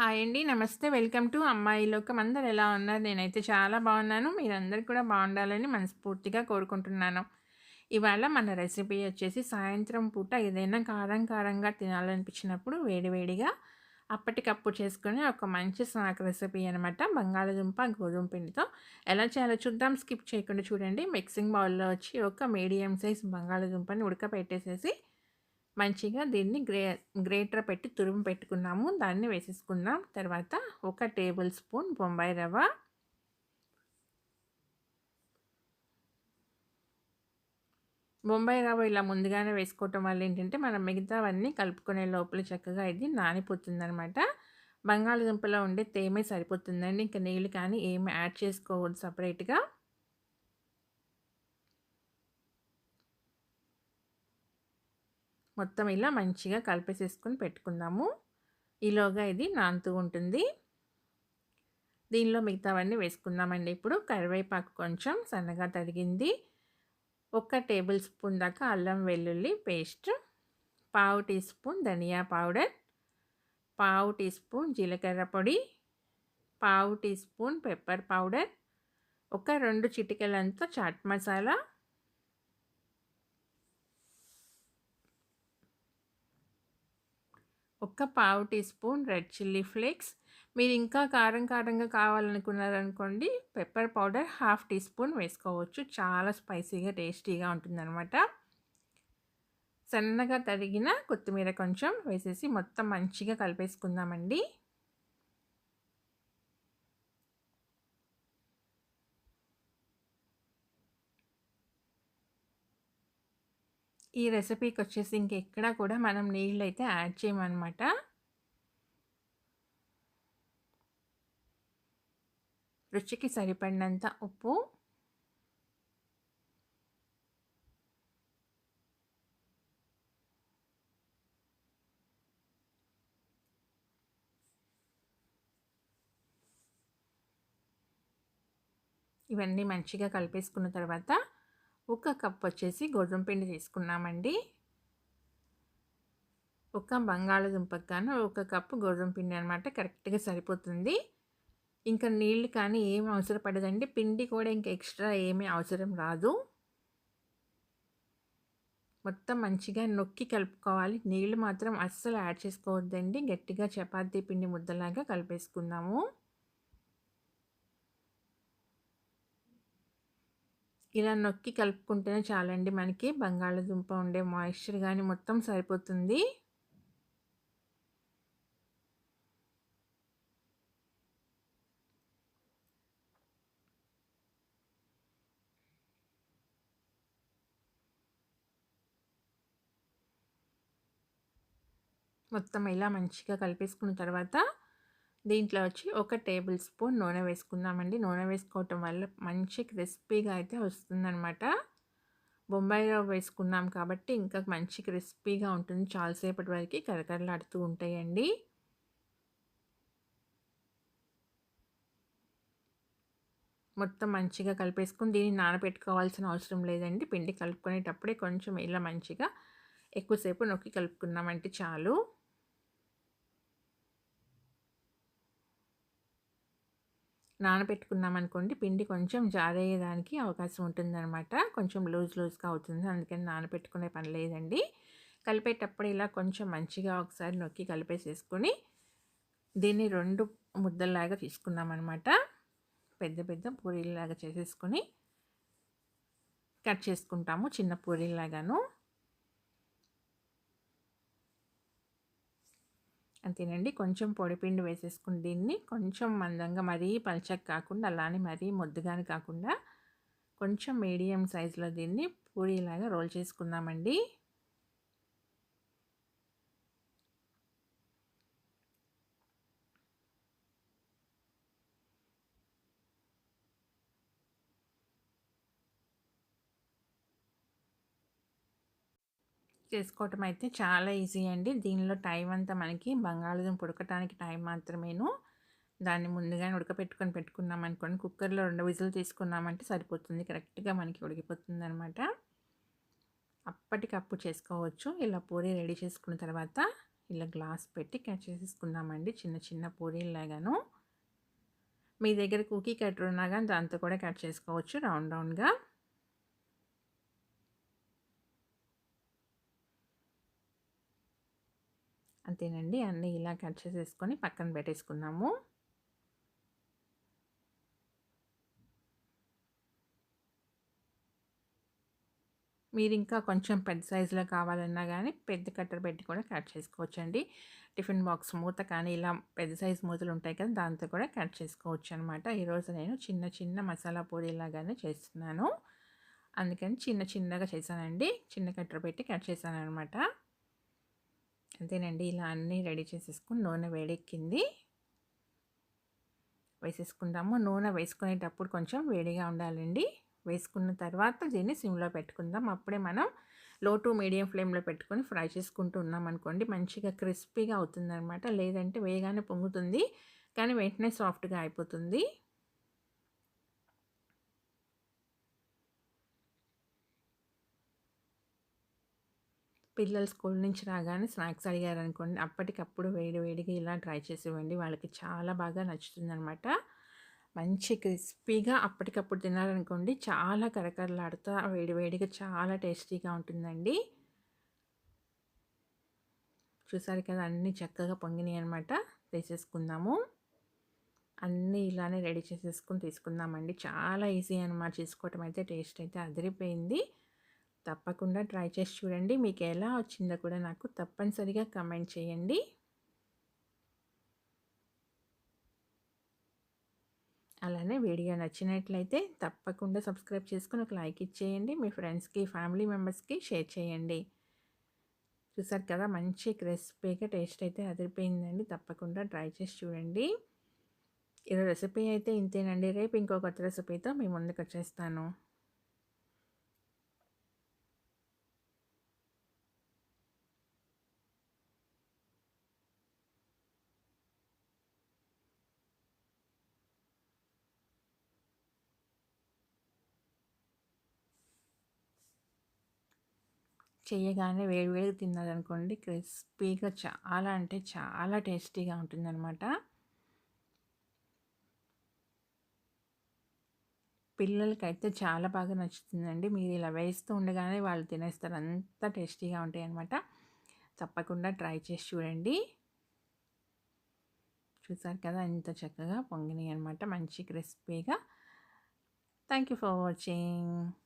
Hi అండి. నమస్తే. Welcome to అమ్మాయి లోకం. అందరూ ఎలా ఉన్నారు? నేనైతే చాలా బాగున్నాను. మీరందరూ కూడా బాగుండాలని మనస్ఫూర్తిగా కోరుకుంటున్నాను. ఇవాళ మన రెసిపీ వచ్చేసి సాయంత్రం పూట ఏదైనా కారం కారంగా తినాలనిపించినప్పుడు వేడివేడిగా అప్పటికప్పుడు చేసుకునే ఒక మంచి స్నాక్ రెసిపీ అనమాట. బంగాళాదుంప, గోధుమ పిండితో ఎలా చేయాలో చూద్దాం. స్కిప్ చేయకుండా చూడండి. మిక్సింగ్ బౌల్‌లో వచ్చి ఒక మీడియం సైజ్ బంగాళదుంపని ఉడకపెట్టేసేసి మంచిగా దీన్ని గ్రే గ్రేటర్ పెట్టి తురుము పెట్టుకున్నాము. దాన్ని వేసేసుకున్నాం తర్వాత ఒక టేబుల్ స్పూన్ బొంబాయి రవ్వ బొంబాయి రవ్వ ఇలా ముందుగానే వేసుకోవటం వల్ల ఏంటంటే మనం మిగతావన్నీ కలుపుకునే లోపల చక్కగా ఇది నానిపోతుందనమాట. బంగాళదుంపలో ఉండే తేమే సరిపోతుందండి. ఇంకా నీళ్ళు కానీ ఏమి యాడ్ చేసుకోవద్దు సపరేట్‌గా. మొత్తం ఇలా మంచిగా కలిపేసేసుకొని పెట్టుకుందాము. ఈలోగా ఇది నానుతూ ఉంటుంది. దీనిలో మిగతావన్నీ వేసుకుందామండి ఇప్పుడు. కరివేపాకు కొంచెం సన్నగా తరిగింది. ఒక టేబుల్ స్పూన్ దాకా అల్లం వెల్లుల్లి పేస్ట్, పావు టీ స్పూన్ ధనియా పౌడర్, పావు టీ స్పూన్ జీలకర్ర పొడి, పావు టీ స్పూన్ పెప్పర్ పౌడర్, ఒక రెండు చిటికలంతా చాట్ మసాలా ఒక పావు tea spoon red chilli flakes. మీరు ఇంకా కారం కారంగా కావాలనుకున్నారనుకోండి pepper powder half tea spoon వేసుకోవచ్చు. చాలా స్పైసీగా టేస్టీగా ఉంటుందనమాట. సన్నగా తరిగిన కొత్తిమీర కొంచెం వేసేసి మొత్తం మంచిగా కలిపేసుకుందామండి. ఈ రెసిపీకి వచ్చేసి ఇంకెక్కడా కూడా మనం నీళ్ళు అయితే యాడ్ చేయమనమాట. రుచికి సరిపడినంత ఉప్పు. ఇవన్నీ మంచిగా కలిపేసుకున్న తర్వాత ఒక కప్ వచ్చేసి గోధుమ పిండి తీసుకున్నామండి. ఒక బంగాళాదుంపకి గాను ఒక కప్పు గోధుమ పిండి అనమాట. కరెక్ట్‌గా సరిపోతుంది. ఇంకా నీళ్ళు కానీ ఏమి అవసరం పడదండి. పిండి కూడా ఇంకా ఎక్స్ట్రా ఏమీ అవసరం రాదు. మొత్తం మంచిగా నొక్కి కలుపుకోవాలి. నీళ్ళు మాత్రం అస్సలు యాడ్ చేసుకోవద్దండి. గట్టిగా చపాతీ పిండి ముద్దలాగా కలిపేసుకుందాము. ఇలా నొక్కి కలుపుకుంటేనే చాలండి మనకి బంగాళాదుంప ఉండే మాయిశ్చర్ కానీ మొత్తం సరిపోతుంది. మొత్తం ఇలా మంచిగా కలిపేసుకున్న తర్వాత దీంట్లో వచ్చి ఒక టేబుల్ స్పూన్ నూనె వేసుకుందామండి. నూనె వేసుకోవటం వల్ల మంచి క్రిస్పీగా అయితే వస్తుందనమాట. బొంబాయి రవ్వ వేసుకున్నాం కాబట్టి ఇంకా మంచి క్రిస్పీగా ఉంటుంది. చాలాసేపటి వరకు కరకరలాడుతూ ఉంటాయండి. మొత్తం మంచిగా కలిపేసుకుని దీన్ని నానబెట్టుకోవాల్సిన అవసరం లేదండి. పిండి కలుపుకునేటప్పుడే కొంచెం ఇలా మంచిగా ఎక్కువసేపు నొక్కి కలుపుకున్నామంటే చాలు. నానబెట్టుకున్నామనుకోండి పిండి కొంచెం జారయ్యేదానికి అవకాశం ఉంటుందన్నమాట కొంచెం లూజ్ లూజ్‌గా అవుతుంది. అందుకని నానబెట్టుకునే పని లేదండి. కలిపేటప్పుడు ఇలా కొంచెం మంచిగా ఒకసారి నొక్కి కలిపేసేసుకొని దీన్ని రెండు ముద్దల్లాగా తీసుకున్నామనమాట. పెద్ద పెద్ద పూరీలాగా చేసేసుకొని కట్ చేసుకుంటాము చిన్న పూరీలాగాను అంతేనండి. కొంచెం పొడిపిండి వేసేసుకుని దీన్ని కొంచెం మందంగా మరీ పల్చగా కాకుండా అలానే మరీ ముద్దగాని కాకుండా కొంచెం మీడియం సైజులో దీన్ని పూరీలాగా రోల్ చేసుకుందామండి. చేసుకోవటం అయితే చాలా ఈజీ అండి. దీనిలో టైం అంతా మనకి బంగాళాదుంప ఉడకటానికి టైం మాత్రమేను. దాన్ని ముందుగానే ఉడకపెట్టుకొని పెట్టుకున్నామనుకోండి కుక్కర్‌లో రెండు విజిల్ తీసుకున్నామంటే సరిపోతుంది. కరెక్ట్‌గా మనకి ఉడికిపోతుందనమాట. అప్పటికప్పుడు చేసుకోవచ్చు. ఇలా పూరీ రెడీ చేసుకున్న తర్వాత ఇలా గ్లాస్ పెట్టి కట్ చేసేసుకుందామండి చిన్న చిన్న పూరీలాగాను మీ దగ్గర కుకీ కట్టర్ ఉన్నా కానీ దాంతో కూడా కట్ చేసుకోవచ్చు రౌండ్ రౌండ్గా అంతేనండి. అన్నీ ఇలా కట్ చేసేసుకొని పక్కన పెట్టేసుకున్నాము మీరు ఇంకా కొంచెం పెద్ద సైజులో కావాలన్నా కానీ పెద్ద కట్టర్ పెట్టి కూడా కట్ చేసుకోవచ్చండి. టిఫిన్ బాక్స్ మూత కానీ ఇలా పెద్ద సైజు మూతలు ఉంటాయి కదా దాంతో కూడా కట్ చేసుకోవచ్చు అనమాట ఈరోజు నేను చిన్న చిన్న మసాలా పూరీలాగానే చేస్తున్నాను. అందుకని చిన్న చిన్నగా చేశానండి. చిన్న కట్టర్ పెట్టి కట్ చేశాను అనమాట అంతేనండి. ఇలా అన్నీ రెడీ చేసేసుకుని నూనె వేడెక్కింది. వేసేసుకుందాము. నూనె వేసుకునేటప్పుడు కొంచెం వేడిగా ఉండాలండి. వేసుకున్న తర్వాత దీన్ని సిమ్లో పెట్టుకుందాం. అప్పుడే మనం లో టు మీడియం ఫ్లేమ్లో పెట్టుకొని ఫ్రై చేసుకుంటూ ఉన్నాం అనుకోండి మంచిగా క్రిస్పీగా అవుతుందన్నమాట. లేదంటే వేగానే పొంగుతుంది. కానీ వెంటనే సాఫ్ట్గా అయిపోతుంది. పిల్లలు స్కూల్ నుంచి రాగానే స్నాక్స్ అడిగారు అనుకోండి అప్పటికప్పుడు వేడి వేడిగా ఇలా ట్రై చేసి ఇవ్వండి వాళ్ళకి చాలా బాగా నచ్చుతుంది అనమాట మంచి క్రిస్పీగా అప్పటికప్పుడు తినాలనుకోండి చాలా కరకరలాడుతూ వేడివేడిగా చాలా టేస్టీగా ఉంటుందండి. చూసారు కదా అన్నీ చక్కగా పొంగినాయి అనమాట తీసేసుకుందాము. అన్నీ ఇలానే రెడీ చేసేసుకుని తీసుకుందామండి. చాలా ఈజీ అనమాట. చేసుకోవటం అయితే టేస్ట్ అయితే అదిరిపోయింది. తప్పకుండా ట్రై చేసి చూడండి. మీకు ఎలా వచ్చిందో కూడా నాకు తప్పనిసరిగా కమెంట్ చేయండి. అలానే వీడియో నచ్చినట్లయితే తప్పకుండా సబ్స్క్రైబ్ చేసుకుని ఒక లైక్ ఇచ్చేయండి. మీ ఫ్రెండ్స్కి ఫ్యామిలీ మెంబర్స్కి షేర్ చేయండి. చూసారు కదా మంచి క్రిస్పీగా టేస్ట్ అయితే అదిరిపోయిందండి. తప్పకుండా ట్రై చేసి చూడండి. ఈరోజు రెసిపీ అయితే ఇంతేనండి. రేపు ఇంకో కొత్త రెసిపీతో మీ ముందుకు వచ్చేస్తాను. చేయగానే వేడి వేడి తిన్నదనుకోండి క్రిస్పీగా చాలా అంటే చాలా టేస్టీగా ఉంటుందన్నమాట. పిల్లలకైతే చాలా బాగా నచ్చుతుందండి. మీరు ఇలా వేస్తూ ఉండగానే వాళ్ళు తినేస్తారు. అంత టేస్టీగా ఉంటాయి అన్నమాట తప్పకుండా ట్రై చేసి చూడండి. చూసారు కదా ఇంత చక్కగా పొంగినాయి అనమాట మంచి క్రిస్పీగా. Thank you for watching